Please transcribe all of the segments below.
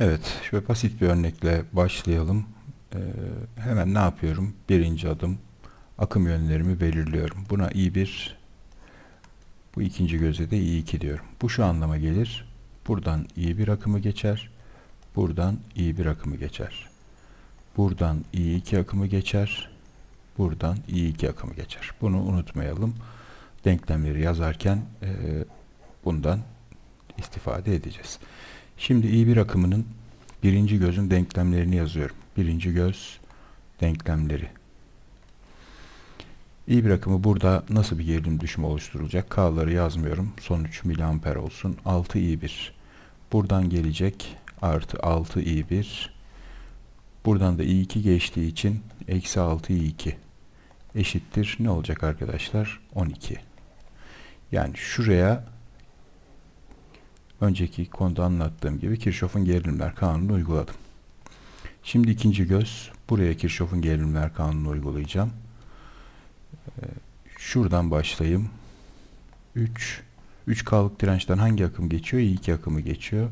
Evet, şöyle basit bir örnekle başlayalım. Ee, hemen ne yapıyorum? Birinci adım akım yönlerimi belirliyorum. Buna I1, bu ikinci göze de I2 diyorum. Bu şu anlama gelir. Buradan I1 akımı geçer. Buradan I1 akımı geçer. Buradan I2 akımı geçer. Buradan I2 akımı geçer. Bunu unutmayalım. Denklemleri yazarken e, bundan istifade edeceğiz. Şimdi I1 akımının birinci gözün denklemlerini yazıyorum. Birinci göz denklemleri. I1 akımı burada nasıl bir gerilim düşümü oluşturulacak? K'ları yazmıyorum. Sonuç miliamper olsun. 6 I1. Buradan gelecek artı 6 I1. Buradan da I2 geçtiği için eksi 6 I2 eşittir. Ne olacak arkadaşlar? 12. Yani şuraya önceki konuda anlattığım gibi Kirchhoff'un gerilimler kanunu uyguladım. Şimdi ikinci göz. Buraya Kirchhoff'un gerilimler kanunu uygulayacağım. Ee, şuradan başlayayım. 3 3 K'lık dirençten hangi akım geçiyor? I2 akımı geçiyor.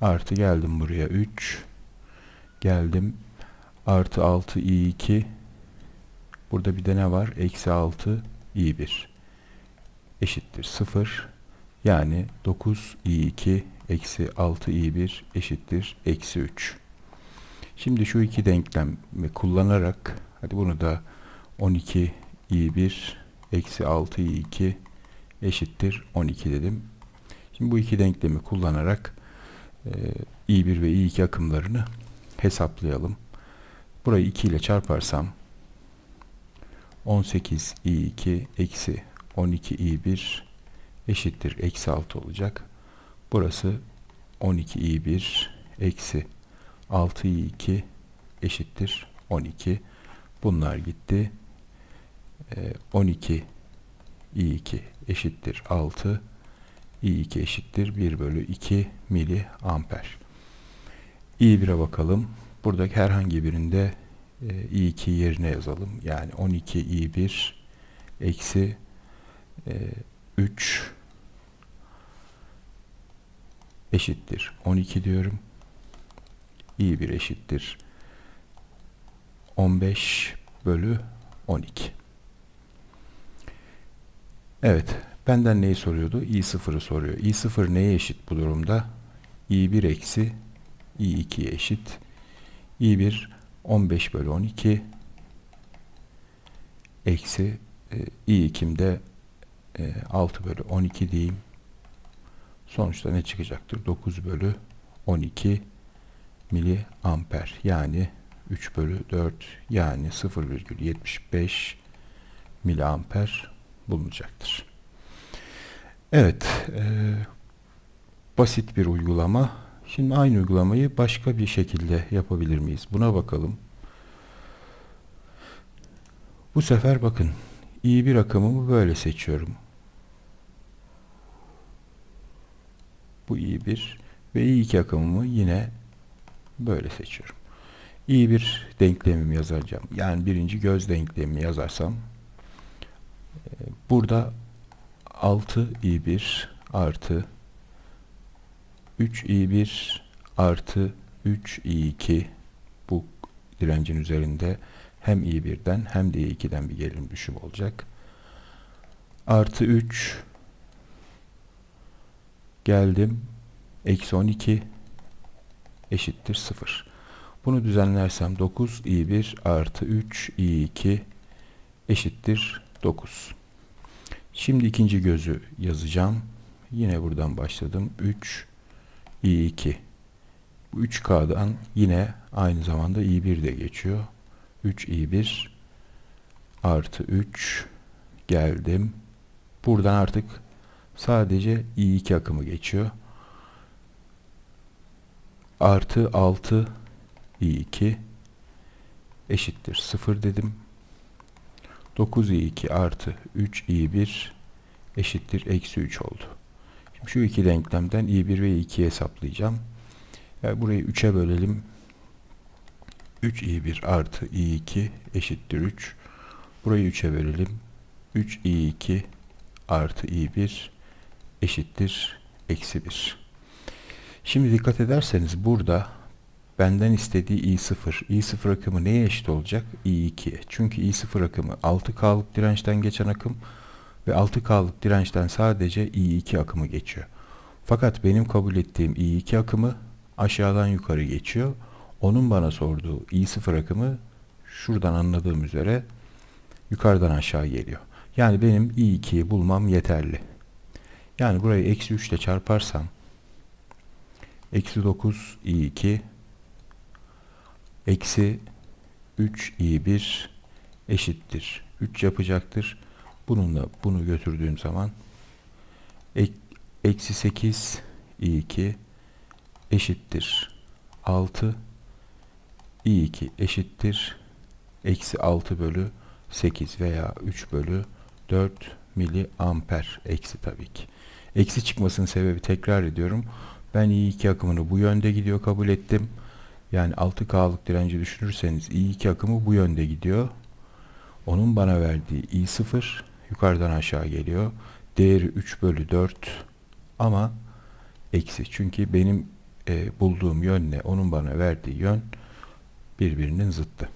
Artı geldim buraya 3 geldim artı 6 I2 burada bir de ne var? Eksi 6 I1 eşittir 0 yani 9 i2 eksi 6 i1 eşittir eksi 3. Şimdi şu iki denklemi kullanarak hadi bunu da 12 i1 eksi 6 i2 eşittir 12 dedim. Şimdi bu iki denklemi kullanarak e, i1 ve i2 akımlarını hesaplayalım. Burayı 2 ile çarparsam 18 i2 eksi 12 i1 eşittir eksi 6 olacak. Burası 12i1 eksi 6i2 eşittir 12. Bunlar gitti. E, 12 i2 eşittir 6 i2 eşittir 1 bölü 2 mili amper. i1'e bakalım. Buradaki herhangi birinde e, i2 yerine yazalım. Yani 12 i1 eksi e, 3 eşittir 12 diyorum. i1 eşittir 15 bölü 12. Evet. Benden neyi soruyordu? i0'ı soruyor. i0 neye eşit bu durumda? i1 eksi i2'ye eşit. i1 15 bölü 12 eksi e, i2'mde e, 6 bölü 12 diyeyim. Sonuçta ne çıkacaktır? 9 bölü 12 mili amper yani 3 bölü 4 yani 0,75 miliamper bulunacaktır. Evet, e, basit bir uygulama. Şimdi aynı uygulamayı başka bir şekilde yapabilir miyiz? Buna bakalım. Bu sefer bakın, iyi bir rakamımı böyle seçiyorum. Bu i1 ve i2 akımımı yine böyle seçiyorum. i1 denklemimi yazacağım. Yani birinci göz denklemimi yazarsam e, burada 6 i1 artı 3 i1 artı 3 i2 bu direncin üzerinde hem i1'den hem de i2'den bir gerilim düşüm olacak. Artı 3 geldim. Eksi 12 eşittir 0. Bunu düzenlersem 9 i1 artı 3 i2 eşittir 9. Şimdi ikinci gözü yazacağım. Yine buradan başladım. 3 i2. Bu 3K'dan yine aynı zamanda i1 de geçiyor. 3 i1 artı 3 geldim. Buradan artık sadece i2 akımı geçiyor. Artı 6 i2 eşittir 0 dedim. 9 i2 artı 3 i1 eşittir eksi 3 oldu. Şimdi şu iki denklemden i1 ve i2'yi hesaplayacağım. Yani burayı 3'e bölelim. 3 i1 artı i2 eşittir 3. Burayı 3'e bölelim. 3 i2 artı i1 eşittir eksi 1. Şimdi dikkat ederseniz burada benden istediği I0. I0 akımı neye eşit olacak? I2'ye. Çünkü I0 akımı 6K'lık dirençten geçen akım ve 6K'lık dirençten sadece I2 akımı geçiyor. Fakat benim kabul ettiğim I2 akımı aşağıdan yukarı geçiyor. Onun bana sorduğu I0 akımı şuradan anladığım üzere yukarıdan aşağı geliyor. Yani benim I2'yi bulmam yeterli. Yani burayı eksi 3 ile çarparsam eksi 9 I2 eksi 3 I1 eşittir. 3 yapacaktır. Bununla bunu götürdüğüm zaman ek, eksi 8 I2 eşittir. 6 I2 eşittir. Eksi 6 bölü 8 veya 3 bölü 4 miliamper eksi tabii ki. Eksi çıkmasının sebebi tekrar ediyorum. Ben I2 akımını bu yönde gidiyor kabul ettim. Yani 6K'lık direnci düşünürseniz I2 akımı bu yönde gidiyor. Onun bana verdiği I0 yukarıdan aşağı geliyor. Değeri 3 bölü 4 ama eksi. Çünkü benim e, bulduğum yönle onun bana verdiği yön birbirinin zıttı.